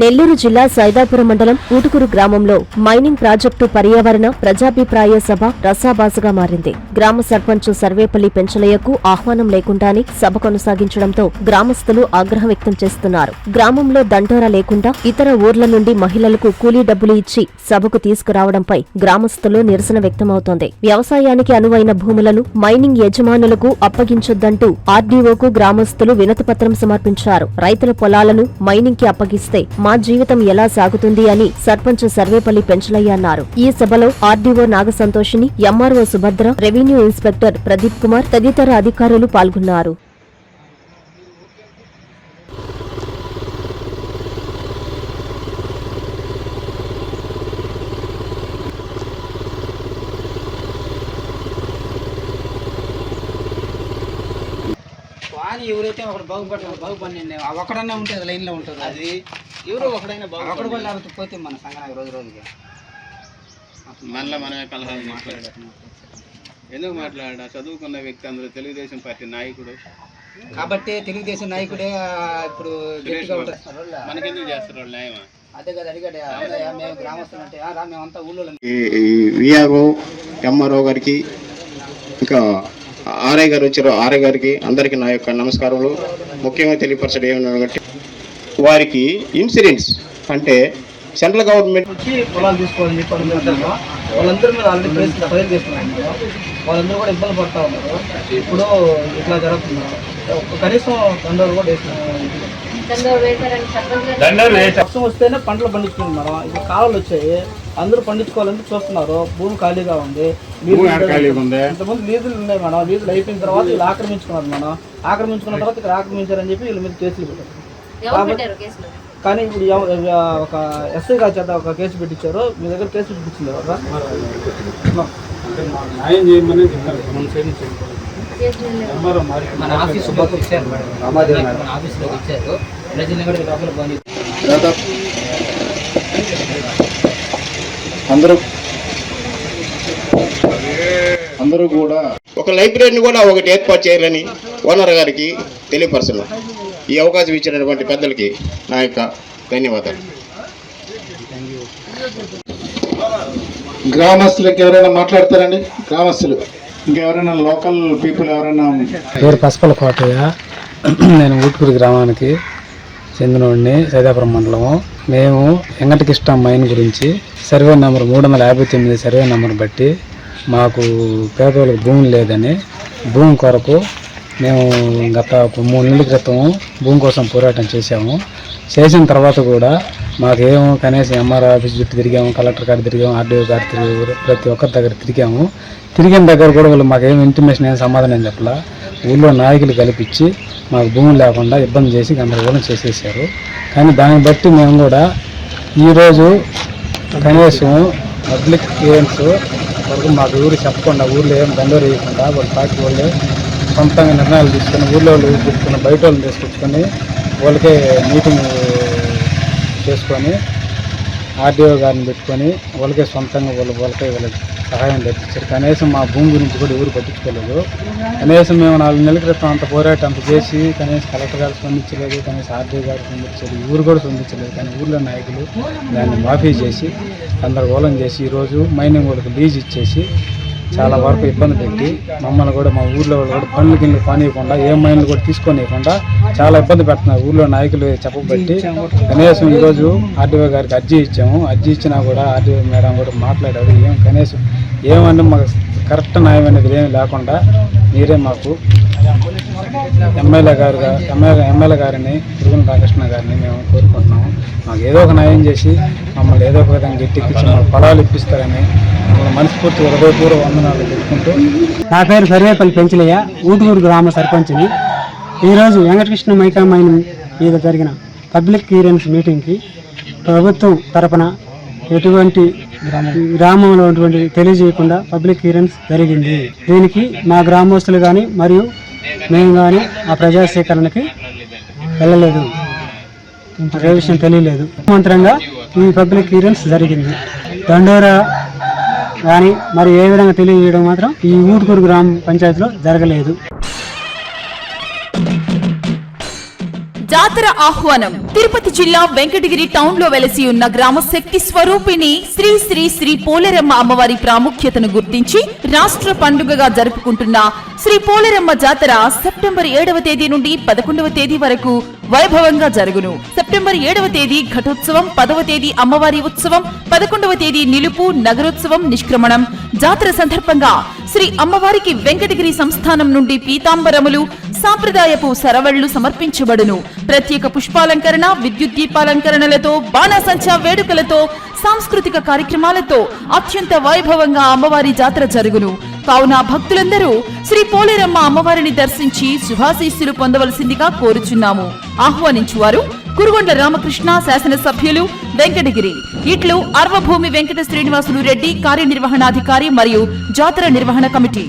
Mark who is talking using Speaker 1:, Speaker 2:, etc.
Speaker 1: నెల్లూరు జిల్లా సైదాపురం మండలం ఊటుకూరు గ్రామంలో మైనింగ్ ప్రాజెక్టు పర్యావరణ ప్రజాభిప్రాయ సభ రసాబాసుగా మారింది. గ్రామ సర్పంచ్ సర్వేపల్లి పెంచలయ్యకు ఆహ్వానం లేకుండానే సభ కొనసాగించడంతో గ్రామస్తులు ఆగ్రహం వ్యక్తం చేస్తున్నారు. గ్రామంలో దండోరా లేకుండా ఇతర ఊర్ల నుండి మహిళలకు కూలీ డబ్బులు ఇచ్చి సభకు తీసుకురావడంపై గ్రామస్తులు నిరసన వ్యక్తమవుతోంది. వ్యవసాయానికి అనువైన భూములను మైనింగ్ యజమానులకు అప్పగించొద్దంటూ ఆర్డీఓకు గ్రామస్తులు వినతిపత్రం సమర్పించారు. రైతుల పొలాలను మైనింగ్కి అప్పగిస్తే మా జీవితం ఎలా సాగుతుంది అని సర్పంచ్ సర్వేపల్లి పెంచలయ్య అన్నారు. ఈ సభలో RDO నాగసంతోషిని MRO Subhadra revenue inspector Pradeep Kumar తదితర అధికారులు పాల్గొన్నారు.
Speaker 2: ఎవరైతే ఒకడు బాగుపడ్డాడు బాగుపడి ఒకడన్నా ఉంటే అది లైన్లో ఉంటుంది. అది
Speaker 3: ఎవరో ఒకడైనా
Speaker 2: ఒకడు కూడా లేకపోతే పోతే మన సంఘానికి రోజు రోజుకి.
Speaker 3: మనలో మనమే కలహాలు మాట్లాడారు ఎందుకు మాట్లాడా చదువుకున్న వ్యక్తి అందరూ తెలుగుదేశం పార్టీ నాయకుడు.
Speaker 2: కాబట్టి తెలుగుదేశం నాయకుడే ఇప్పుడు
Speaker 3: మనకెందుకు చేస్తారు వాళ్ళు న్యాయమా?
Speaker 2: అదే కదా అడిగాడు మేము గ్రామస్తులు అంటే "ఆ, రా మేమంతా ఊళ్ళో
Speaker 4: ఈ విఆర్ఓ ఎంఆర్ఓ గారికి ఇంకా ఆర్ఐ గారు వచ్చారు. ఆర్ఐ గారికి అందరికీ నా యొక్క నమస్కారములు. ముఖ్యంగా తెలియపరచడం ఏమన్నారంటే వారికి ఇన్సూరెన్స్ అంటే సెంట్రల్ గవర్నమెంట్
Speaker 5: వచ్చి పొలాలు తీసుకోవాలని చెప్పి అనుకుంటారు వాళ్ళందరూ మీద ఆల్రెడీ ప్లేస్ ఫైల్ చేస్తున్నారు. వాళ్ళందరూ కూడా ఇబ్బంది పడతా ఉన్నారు. ఇప్పుడు ఇట్లా జరుగుతుంది. కనీసం దండోరు కూడా వేస్తున్నారు. వర్షం వస్తేనే పంటలు పండించుకుంది మనం ఇప్పుడు కాలువలు వచ్చాయి. అందరూ పండించుకోవాలని చూస్తున్నారు. భూమి ఖాళీగా ఉంది. ఇంతకుముందు లీజులు ఉన్నాయి మనం లీజులు అయిపోయిన తర్వాత వీళ్ళు ఆక్రమించుకున్నారు మనం ఆక్రమించుకున్న తర్వాత ఇక్కడ ఆక్రమించారని చెప్పి వీళ్ళ మీద కేసులు పెట్టారు. కానీ ఇప్పుడు ఒక ఎస్ఐ గారి చేత ఒక కేసు పెట్టించారు. మీ దగ్గర కేసు పెట్టించింది ఎవరా
Speaker 2: మన ఆఫీస్ ఇచ్చారు మేడం. మన ఇచ్చారు ప్రజల్ని కూడా లోపల
Speaker 4: అందరూ అందరూ కూడా ఒక లైబ్రరీని కూడా ఒకటి ఏర్పాటు చేయాలని ఓనర్ గారికి తెలియపరుస్తున్నాను ఈ అవకాశం ఇచ్చినటువంటి పెద్దలకి నా యొక్క ధన్యవాదాలు.
Speaker 6: గ్రామస్తులకి ఎవరైనా మాట్లాడతారండి? గ్రామస్తులు. ఇంకెవరైనా లోకల్ పీపుల్ ఎవరైనా
Speaker 7: పేరు పసపల కోటయ్య? నేను ఊటుకూరు గ్రామానికి చెందినవాడిని సైదాపురం మండలము. మేము వెంకటకృష్ణ మైన్ గురించి సర్వే నెంబర్ మూడు వందల యాభై తొమ్మిది సర్వే నెంబర్ బట్టి మాకు పేదవాళ్ళకి భూమి లేదని భూమి కొరకు మేము గత మూడు నెలల క్రితం భూమి కోసం పోరాటం చేశాము. చేసిన తర్వాత కూడా మాకేమో కనీసం ఎంఆర్ ఆఫీస్ చుట్టూ తిరిగాము కలెక్టర్ గారు తిరిగాము ఆర్డీఓ గారు తిరిగి ప్రతి ఒక్కరి దగ్గర తిరిగాము. తిరిగిన దగ్గర కూడా వాళ్ళు మాకేం ఇంటిమేషన్ ఏం సమాధానం చెప్పలా. ఊళ్ళో నాయకులు కల్పించి మాకు భూమి లేకుండా ఇబ్బంది చేసి గందరగోళం చేసేసారు. కానీ దాన్ని బట్టి మేము కూడా ఈరోజు కనీసం పబ్లిక్ ఈవెంట్స్ వరకు మాకు ఊరు చెప్పకుండా ఊర్లో ఏం దండోరు వేయకుండా వాళ్ళ పార్టీ వాళ్ళే సొంతంగా నిర్ణయాలు తీసుకొని ఊళ్ళో వాళ్ళు పెట్టుకున్న బయట వాళ్ళని తీసుకొచ్చుకొని వాళ్ళకే మీటింగ్ చేసుకొని ఆర్డీఓ గారిని పెట్టుకొని వాళ్ళకే సొంతంగా వాళ్ళు వాళ్ళకే వాళ్ళకి సహాయం తెప్పించారు కనీసం మా భూమి గురించి కూడా ఎవరు పట్టించుకోలేదు. కనీసం మేము నాలుగు నెలల క్రితం అంత పోరాటం అంత చేసి కనీసం కలెక్టర్ గారు స్పందించలేదు కనీసం ఆర్డీఓ గారు స్పందించలేదు ఊరు కూడా స్పందించలేదు. కానీ ఊర్లో నాయకులు దాన్ని మాఫీ చేసి గందరగోళం చేసి ఈరోజు మైనింగ్ వాళ్ళకి లీజ్ ఇచ్చేసి చాలా వరకు ఇబ్బంది పెట్టి మమ్మల్ని కూడా మా ఊర్లో వాళ్ళు కూడా పనులు గిన్నెలు పానీయకుండా ఏ మైండ్లు కూడా తీసుకోనియకుండా చాలా ఇబ్బంది పెడుతున్నారు. ఊర్లో నాయకులు చెప్పబట్టి కనీసం ఈరోజు ఆర్డీఓ గారికి అర్జీ ఇచ్చాము. అర్జీ ఇచ్చినా కూడా ఆర్డీఓ మేడం కూడా మాట్లాడారు. ఏం కనీసం ఏమన్నా మాకు కరెక్ట్ న్యాయం అనేది ఏమి లేకుండా మీరే మాకు ఎమ్మెల్యే గారు ఎమ్మెల్యే ఎమ్మెల్యే గారిని తిరుగుల రామకృష్ణ గారిని మేము కోరుకుంటున్నాము. మాకు ఏదో ఒక న్యాయం చేసి మమ్మల్ని ఏదో ఒక విధంగా గట్టెక్కించి మమ్మల్ని పొలాలు ఇప్పిస్తారని మమ్మల్ని మనస్ఫూర్తి హృదయపూర్వ వందనాలు తెలుపుకుంటూ.
Speaker 8: నా పేరు సర్వేపల్లి పెంచలయ్య ఊటుకూరు గ్రామ సర్పంచ్ని. ఈరోజు వెంకటకృష్ణ మైకా మీద జరిగిన పబ్లిక్ క్లియరెన్స్ మీటింగ్కి ప్రభుత్వం తరపున ఎటువంటి గ్రామంలో ఉన్నటువంటి తెలియజేయకుండా పబ్లిక్ క్లియరెన్స్ జరిగింది. దీనికి మా గ్రామస్తులు కానీ మరియు మేము కానీ ఆ ప్రజా సేకరణకి వెళ్ళలేదు. ఏ విషయం తెలియలేదు. మంత్రంగా ఈ పబ్లిక్ క్లియరెన్స్ జరిగింది. దండోరా కానీ మరి ఏ విధంగా తెలియజేయడం మాత్రం ఈ ఊటుకూరు గ్రామ పంచాయతీలో జరగలేదు.
Speaker 9: జాతర ఆహ్వానం. తిరుపతి జిల్లా వెంకటగిరి టౌన్లో వెలసి ఉన్న గ్రామ శక్తి స్వరూపిణి శ్రీ శ్రీ శ్రీ పోలేరమ్మ అమ్మవారి ప్రాముఖ్యతను గుర్తించి రాష్ట్ర పండుగగా జరుపుకుంటున్న శ్రీ పోలేరమ్మ జాతర సెప్టెంబర్ ఏడవ తేదీ నుండి పదకొండవ తేదీ వరకు వైభవంగా జరుగును. సెప్టెంబర్ ఏడవ తేదీ ఘటోత్సవం పదవ తేదీ అమ్మవారి ఉత్సవం పదకొండవ తేదీ నిలుపు నగరోత్సవం నిష్క్రమణం. జాతర సందర్భంగా శ్రీ అమ్మవారికి వెంకటగిరి సంస్థానం నుండి పీతాంబరములు సాంప్రదాయపు సరవళ్ళు సమర్పించబడును. ప్రత్యేక పుష్పాలంకరణ విద్యుత్ దీపాలంకరణలతో బాణాసంచా వేడుకలతో సాంస్కృతిక కార్యక్రమాలతో అత్యంత వైభవంగా అమ్మవారి జాతర జరుగును. కావున భక్తులందరూ శ్రీ పోలేరమ్మ అమ్మవారిని దర్శించి శుభాశీస్సులు పొందవలసిందిగా కోరుచున్నాము. ఆహ్వానించువారు కురుగొండ రామకృష్ణ శాసనసభ్యులు వెంకటగిరి ఇట్లు అర్వభూమి వెంకట శ్రీనివాసులు రెడ్డి కార్యనిర్వహణాధికారి మరియు జాతర నిర్వహణ కమిటీ.